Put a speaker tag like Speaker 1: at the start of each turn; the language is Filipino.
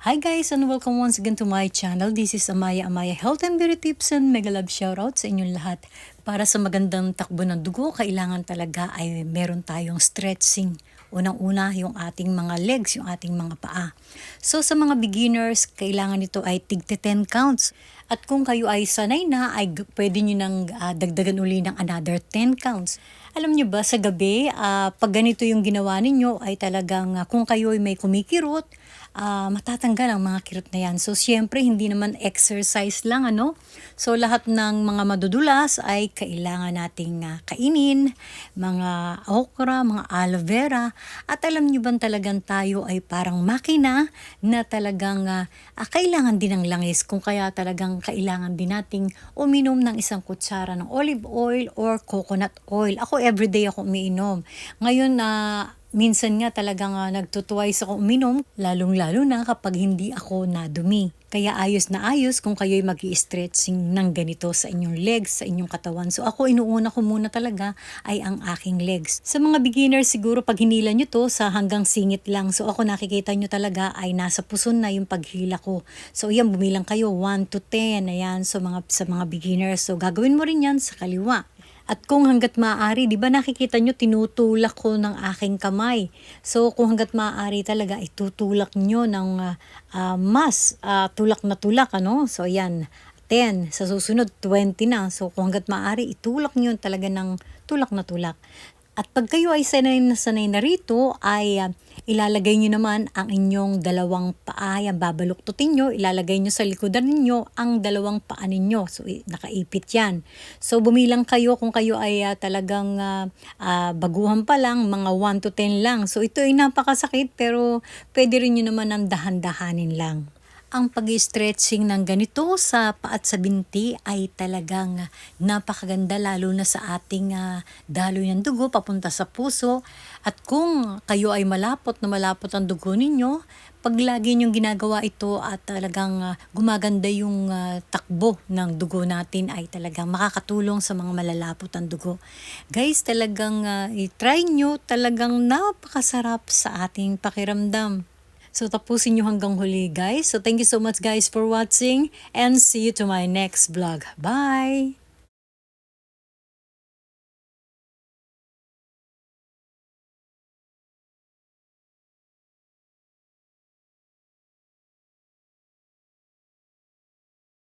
Speaker 1: Hi guys and welcome once again to my channel. This is Amaya Amaya Health and Beauty Tips and mega love shoutout sa inyong lahat. Para sa magandang takbo ng dugo, kailangan talaga ay meron tayong stretching. Unang-una yung ating mga legs, yung ating mga paa. So sa mga beginners, kailangan ito ay tig 10 counts. At kung kayo ay sanay na, ay pwede nyo nang ah, dagdagan uli ng another 10 counts. Alam nyo ba, sa gabi, ah, pag ganito yung ginawa ninyo, ay talagang ah, kung kayo ay may kumikirot, ah, matatanggal ang mga kirot na yan. So, syempre, hindi naman exercise lang, ano? So, lahat ng mga madudulas ay kailangan nating ah, kainin, mga okra, mga aloe vera. At alam nyo ba talagang tayo ay parang makina na talagang ah, kailangan din ng langis kung kaya talagang kailangan din nating uminom ng isang kutsara ng olive oil or coconut oil. Ako everyday ako umiinom. Ngayon na minsan nga talagang uh, nagtutwice ako uminom, lalong-lalo na kapag hindi ako nadumi. Kaya ayos na ayos kung kayo'y mag stretching ng ganito sa inyong legs, sa inyong katawan. So ako inuuna ko muna talaga ay ang aking legs. Sa mga beginners siguro pag hinila nyo to sa hanggang singit lang. So ako nakikita nyo talaga ay nasa puson na yung paghila ko. So yan bumilang kayo 1 to 10. Ayan so mga, sa mga beginners. So gagawin mo rin yan sa kaliwa. At kung hanggat maaari, di ba nakikita nyo, tinutulak ko ng aking kamay. So kung hanggat maaari talaga, itutulak nyo ng ah, ah, mas ah, tulak na tulak. Ano? So yan, 10. Sa susunod, 20 na. So kung hanggat maaari, itulak nyo talaga ng tulak na tulak. At pag kayo ay sanay na sanay na rito, ay ah, ilalagay nyo naman ang inyong dalawang paa. Yan, babaluktutin nyo, ilalagay nyo sa likodan ninyo ang dalawang paa ninyo. So, nakaipit yan. So, bumilang kayo kung kayo ay ah, talagang ah, ah, baguhan pa lang, mga 1 to 10 lang. So, ito ay napakasakit pero pwede rin nyo naman ang dahan-dahanin lang ang pag-stretching ng ganito sa paa at sa binti ay talagang napakaganda lalo na sa ating ah, daloy ng dugo papunta sa puso. At kung kayo ay malapot na malapot ang dugo ninyo, pag lagi niyong ginagawa ito at talagang ah, gumaganda yung ah, takbo ng dugo natin ay talagang makakatulong sa mga malalapot ang dugo. Guys, talagang ah, i-try nyo talagang napakasarap sa ating pakiramdam. So tapusin nyo hanggang huli guys. So thank you so much guys for watching and see you to my next vlog. Bye!